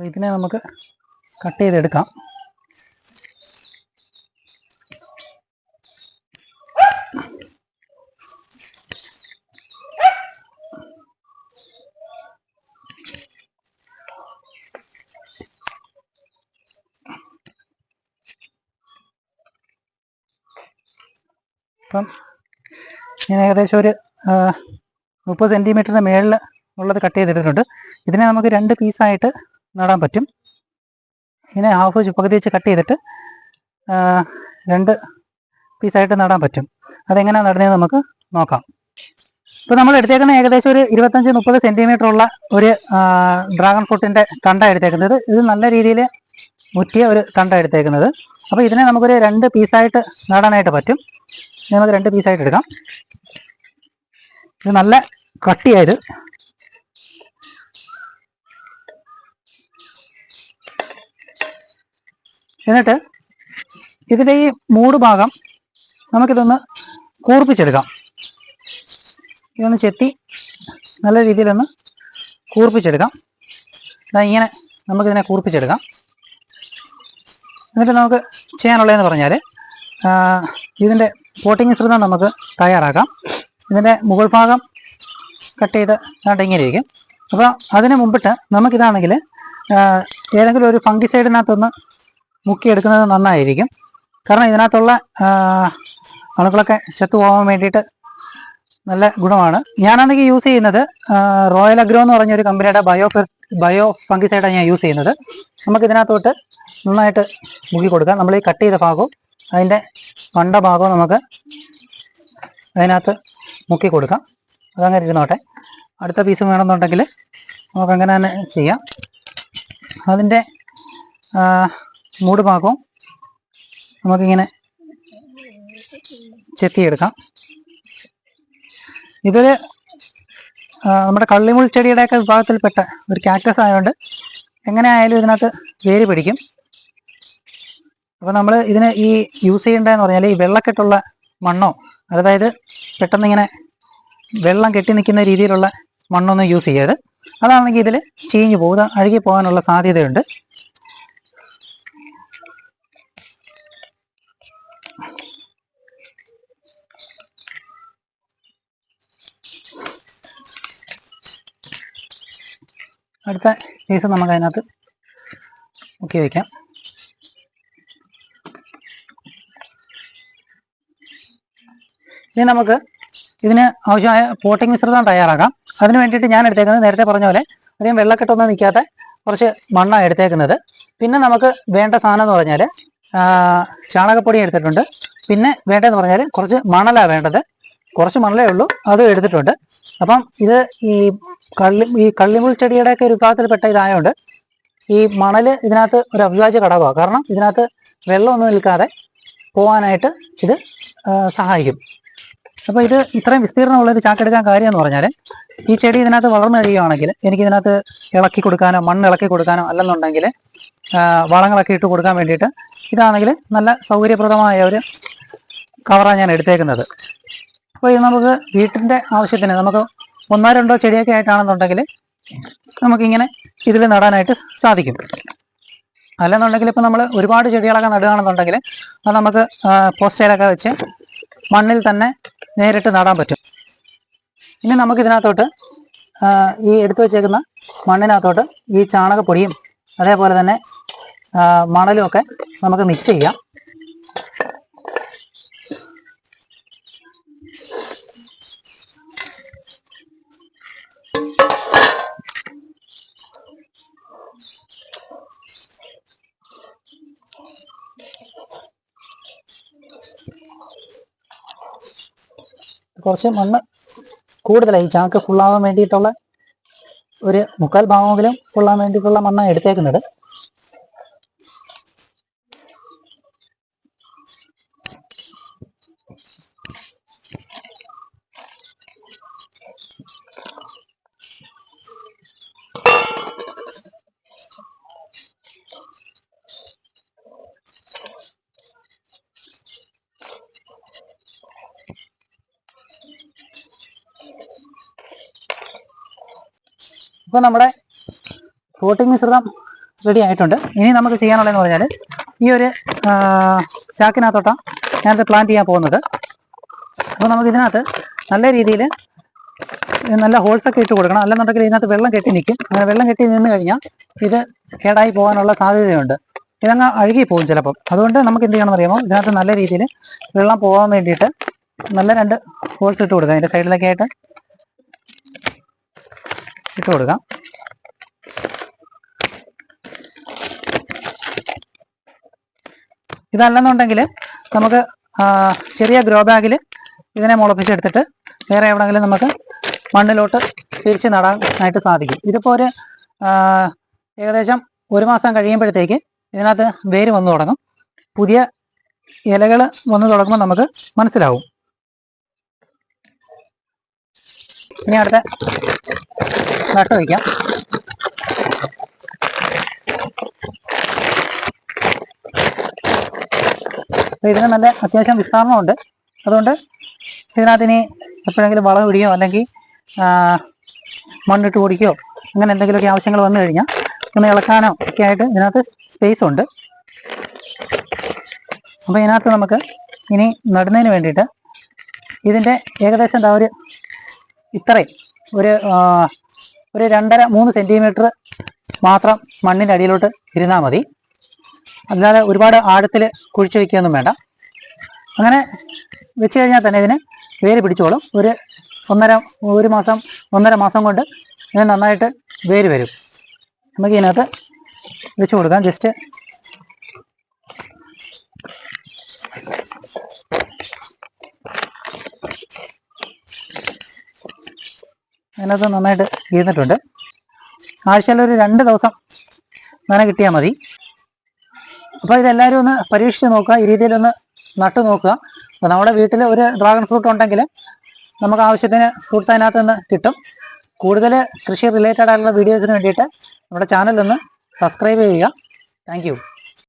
അപ്പോൾ ഇതിനെ നമുക്ക് കട്ട് ചെയ്തെടുക്കാം. അപ്പം ഞാൻ ഏകദേശം ഒരു മുപ്പത് സെന്റിമീറ്ററിന് മേളിൽ ഉള്ളത് കട്ട് ചെയ്തെടുത്തിട്ടുണ്ട് ഇതിനെ നമുക്ക് രണ്ട് പീസായിട്ട് നടാൻ പറ്റും. ഇങ്ങനെ ഹാഫ് പകുതി വെച്ച് കട്ട് ചെയ്തിട്ട് രണ്ട് പീസായിട്ട് നടാൻ പറ്റും. അതെങ്ങനെയാണ് നടുന്നത് നമുക്ക് നോക്കാം. ഇപ്പോൾ നമ്മൾ എടുത്തേക്കുന്ന ഏകദേശം ഒരു ഇരുപത്തഞ്ച് മുപ്പത് സെന്റിമീറ്റർ ഉള്ള ഒരു ഡ്രാഗൺ ഫ്രൂട്ടിന്റെ തണ്ട എടുത്തേക്കുന്നത്. ഇത് നല്ല രീതിയിൽ മുറ്റിയ ഒരു തണ്ട എടുത്തേക്കുന്നത്. അപ്പോൾ ഇതിനെ നമുക്കൊരു രണ്ട് പീസായിട്ട് നടാനായിട്ട് പറ്റും. നമുക്ക് രണ്ട് പീസായിട്ട് എടുക്കാം. ഇത് നല്ല കട്ടിയായത് എന്നിട്ട് ഇതിന്റെ ഈ മൂട് ഭാഗം നമുക്കിതൊന്ന് കൂർപ്പിച്ചെടുക്കാം. ഇതൊന്ന് ചെത്തി നല്ല രീതിയിലൊന്ന് കൂർപ്പിച്ചെടുക്കാം. ഇതാ ഇങ്ങനെ നമുക്കിതിനെ കൂർപ്പിച്ചെടുക്കാം. എന്നിട്ട് നമുക്ക് ചെയ്യാനുള്ളതെന്ന് പറഞ്ഞാൽ ഇതിന്റെ പോട്ടിംഗ് മിശ്രിതം നമുക്ക് തയ്യാറാക്കാം. ഇതിന്റെ മുകൾ ഭാഗം കട്ട് ചെയ്ത് ദാണ്ട് ഇങ്ങനെ ഇരിക്കും. അപ്പോൾ അതിന് മുമ്പിട്ട് നമുക്കിതാണെങ്കിൽ ഏതെങ്കിലും ഒരു ഫംഗിസൈഡിനകത്തൊന്ന് മുക്കിയെടുക്കുന്നത് നന്നായിരിക്കും. കാരണം ഇതിനകത്തുള്ള അണുക്കളൊക്കെ ചത്തു പോകാൻ വേണ്ടിയിട്ട് നല്ല ഗുണമാണ്. ഞാനാണെങ്കിൽ യൂസ് ചെയ്യുന്നത് റോയൽ അഗ്രോ എന്ന് പറഞ്ഞ ഒരു കമ്പനിയുടെ ബയോ ബയോ ഫംഗിസൈഡാണ് ഞാൻ യൂസ് ചെയ്യുന്നത്. നമുക്ക് ഇതിനകത്തോട്ട് നന്നായിട്ട് മുക്കി കൊടുക്കാം. നമ്മൾ ഈ കട്ട് ചെയ്ത ഭാഗവും അതിന്റെ മണ്ട ഭാഗവും നമുക്ക് അതിനകത്ത് മുക്കി കൊടുക്കാം. അതങ്ങനെ ഇരുന്നോട്ടെ. അടുത്ത പീസ് വേണമെന്നുണ്ടെങ്കിൽ നമുക്ക് അങ്ങനെ തന്നെ ചെയ്യാം. അതിന്റെ മൂട് പാകവും നമുക്കിങ്ങനെ ചെത്തിയെടുക്കാം. ഇതൊരു നമ്മുടെ കള്ളിമുൾ ചെടിയുടെയൊക്കെ വിഭാഗത്തിൽപ്പെട്ട ഒരു കാക്ടസ് ആയതുകൊണ്ട് എങ്ങനെ ആയാലും ഇതിനകത്ത് വേര് പിടിക്കും. അപ്പോൾ നമ്മൾ ഇതിന് ഈ യൂസ് ചെയ്യേണ്ടതെന്ന് പറഞ്ഞാൽ ഈ വെള്ളക്കെട്ടുള്ള മണ്ണോ അതായത് പെട്ടെന്ന് ഇങ്ങനെ വെള്ളം കെട്ടി നിൽക്കുന്ന രീതിയിലുള്ള മണ്ണൊന്നും യൂസ് ചെയ്യരുത്. അതാണെങ്കിൽ ഇതിൽ ചീഞ്ഞു പോകുക അഴുകി പോകാനുള്ള സാധ്യതയുണ്ട്. അടുത്ത പീസ് നമുക്ക് അതിനകത്ത് മുക്കി വയ്ക്കാം ഇനി നമുക്ക് ഇതിന് ആവശ്യമായ പോട്ടിംഗ് മിശ്രിതം തയ്യാറാക്കാം. അതിന് വേണ്ടിയിട്ട് ഞാൻ എടുത്തേക്കുന്നത് നേരത്തെ പറഞ്ഞ പോലെ അധികം വെള്ളക്കെട്ടൊന്നും നിൽക്കാത്ത കുറച്ച് മണ്ണാണ് എടുത്തേക്കുന്നത്. പിന്നെ നമുക്ക് വേണ്ട സാധനം എന്ന് പറഞ്ഞാൽ ചാണകപ്പൊടി എടുത്തിട്ടുണ്ട്. പിന്നെ വേണ്ടതെന്ന് പറഞ്ഞാൽ കുറച്ച് മണലാണ് വേണ്ടത്. കുറച്ച് മണലേ ഉള്ളൂ. അതും എടുത്തിട്ടുണ്ട്. അപ്പം ഇത് ഈ കള്ളി ഈ കള്ളിമുൾ ചെടിയുടെയൊക്കെ ഒരു വിഭാഗത്തിൽപ്പെട്ട ഇതായതുകൊണ്ട് ഈ മണൽ ഇതിനകത്ത് ഒരു അവിഭാജ്യ ഘടകമാണ് കാരണം ഇതിനകത്ത് വെള്ളമൊന്നും നിൽക്കാതെ പോകാനായിട്ട് ഇത് സഹായിക്കും. അപ്പോൾ ഇത് ഇത്രയും വിസ്തീർണമുള്ള ഒരു ചാക്കെടുക്കാൻ കാര്യം എന്ന് പറഞ്ഞാൽ ഈ ചെടി ഇതിനകത്ത് വളർന്നു കഴിയുകയാണെങ്കിൽ എനിക്ക് ഇതിനകത്ത് ഇളക്കി കൊടുക്കാനോ മണ്ണ് ഇളക്കി കൊടുക്കാനോ അല്ലെന്നുണ്ടെങ്കിൽ വളങ്ങളൊക്കെ ഇട്ട് കൊടുക്കാൻ വേണ്ടിയിട്ട് ഇതാണെങ്കിൽ നല്ല സൗകര്യപ്രദമായ ഒരു കവറാണ് ഞാൻ എടുത്തേക്കുന്നത്. അപ്പോൾ ഇത് നമുക്ക് വീട്ടിന്റെ ആവശ്യത്തിന് നമുക്ക് ഒന്നോ രണ്ടോ ചെടിയൊക്കെ ആയിട്ടാണെന്നുണ്ടെങ്കിൽ നമുക്കിങ്ങനെ ഇതിൽ നടാനായിട്ട് സാധിക്കും. അല്ലെന്നുണ്ടെങ്കിൽ ഇപ്പം നമ്മൾ ഒരുപാട് ചെടികളൊക്കെ നടുകയാണെന്നുണ്ടെങ്കിൽ അത് നമുക്ക് പോസ്റ്റയിലൊക്കെ വെച്ച് മണ്ണിൽ തന്നെ നേരിട്ട് നടാൻ പറ്റും. ഇനി നമുക്ക് ഇതിനകത്തോട്ട് ഈ എടുത്തു വെച്ചേക്കുന്ന മണ്ണിനകത്തോട്ട് ഈ ചാണകപ്പൊടിയും അതേപോലെ തന്നെ മണലും ഒക്കെ നമുക്ക് മിക്സ് ചെയ്യാം. കുറച്ച് മണ്ണ് കൂടുതലായി. ഈ ചാക്ക് ഫുള്ളാവാൻ വേണ്ടിയിട്ടുള്ള ഒരു മുക്കാൽ ഭാഗമെങ്കിലും കൊള്ളാൻ വേണ്ടിയിട്ടുള്ള മണ്ണാണ് എടുത്തേക്കുന്നത്. ഇപ്പോൾ നമ്മുടെ ഫ്രൂട്ടിംഗ് മിശ്രിതം റെഡി ആയിട്ടുണ്ട്. ഇനി നമുക്ക് ചെയ്യാനുള്ളതെന്ന് പറഞ്ഞാൽ ഈ ഒരു ചാക്കിനകത്തോട്ടാണ് ഞാനത് പ്ലാൻ ചെയ്യാൻ പോകുന്നത്. അപ്പോൾ നമുക്ക് ഇതിനകത്ത് നല്ല രീതിയിൽ നല്ല ഹോൾസ് ഒക്കെ ഇട്ട് കൊടുക്കണം. അല്ലെന്നുണ്ടെങ്കിൽ ഇതിനകത്ത് വെള്ളം കെട്ടി നിൽക്കും അങ്ങനെ വെള്ളം കെട്ടി നിന്ന് കഴിഞ്ഞാൽ ഇത് കേടായി പോകാനുള്ള സാധ്യതയുണ്ട്. ഇതങ്ങ് അഴുകി പോകും ചിലപ്പം. അതുകൊണ്ട് നമുക്ക് എന്ത് ചെയ്യണമെന്ന് അറിയാമോ? ഇതിനകത്ത് നല്ല രീതിയിൽ വെള്ളം പോകാൻ വേണ്ടിയിട്ട് നല്ല രണ്ട് ഹോൾസ് ഇട്ട് കൊടുക്കുക അതിന്റെ സൈഡിലൊക്കെ ആയിട്ട് ഇട്ട് കൊടുക്കാം. ഇതല്ലെന്നുണ്ടെങ്കിൽ നമുക്ക് ചെറിയ ഗ്രോ ബാഗിൽ ഇതിനെ മുളപ്പിച്ചെടുത്തിട്ട് വേറെ എവിടെയെങ്കിലും നമുക്ക് മണ്ണിലോട്ട് തിരിച്ച് നടാനായിട്ട് സാധിക്കും. ഇതിപ്പോൾ ഒരു ഏകദേശം ഒരു മാസം കഴിയുമ്പോഴത്തേക്ക് ഇതിനകത്ത് വേര് വന്നു തുടങ്ങും. പുതിയ ഇലകൾ വന്നു തുടങ്ങുമ്പോൾ നമുക്ക് മനസ്സിലാവും. ഇനി അടുത്ത നട്ട് വയ്ക്കാം ഇതിന് നല്ല അത്യാവശ്യം വിസ്താരണമുണ്ട്. അതുകൊണ്ട് ഇതിനകത്ത് ഇനി എപ്പോഴെങ്കിലും വളം ഇടിയോ അല്ലെങ്കിൽ മണ്ണിട്ട് ഓടിക്കുകയോ അങ്ങനെ എന്തെങ്കിലുമൊക്കെ ആവശ്യങ്ങൾ വന്നു കഴിഞ്ഞാൽ ഒന്ന് ഇളക്കാനോ ഒക്കെ ആയിട്ട് ഇതിനകത്ത് സ്പേസ് ഉണ്ട്. അപ്പോൾ ഇതിനകത്ത് നമുക്ക് ഇനി നടുന്നതിന് വേണ്ടിയിട്ട് ഇതിന്റെ ഏകദേശം എന്താ ഒരു ഇത്രയും ഒരു ഒരു രണ്ടര മൂന്ന് സെന്റിമീറ്റർ മാത്രം മണ്ണിന്റെ അടിയിലോട്ട് ഇരുന്നാൽ മതി. അല്ലാതെ ഒരുപാട് ആഴത്തിൽ കുഴിച്ച് വയ്ക്കുകയൊന്നും വേണ്ട. അങ്ങനെ വെച്ച് കഴിഞ്ഞാൽ തന്നെ ഇതിന് വേര് പിടിച്ചോളും. ഒരു ഒന്നര ഒരു മാസം ഒന്നര മാസം കൊണ്ട് ഇതിന് നന്നായിട്ട് വേര് വരും. നമുക്ക് ഇതിനകത്ത് വെച്ച് കൊടുക്കാം. ജസ്റ്റ് അതിനകത്ത് നന്നായിട്ട് ഇരുന്നിട്ടുണ്ട്. ആഴ്ചയിൽ ഒരു രണ്ട് ദിവസം നന കിട്ടിയാൽ മതി. അപ്പോൾ ഇതെല്ലാവരും ഒന്ന് പരീക്ഷിച്ച് നോക്കുക ഈ രീതിയിലൊന്ന് നട്ടു നോക്കുക. അപ്പോൾ നമ്മുടെ വീട്ടിൽ ഒരു ഡ്രാഗൺ ഫ്രൂട്ട് ഉണ്ടെങ്കിൽ നമുക്ക് ആവശ്യത്തിന് ഫ്രൂട്ട്സ് അതിനകത്ത് നിന്ന് കിട്ടും. കൂടുതൽ കൃഷി റിലേറ്റഡ് ആയിട്ടുള്ള വീഡിയോസിന് വേണ്ടിയിട്ട് നമ്മുടെ ചാനലൊന്ന് സബ്സ്ക്രൈബ് ചെയ്യുക. താങ്ക്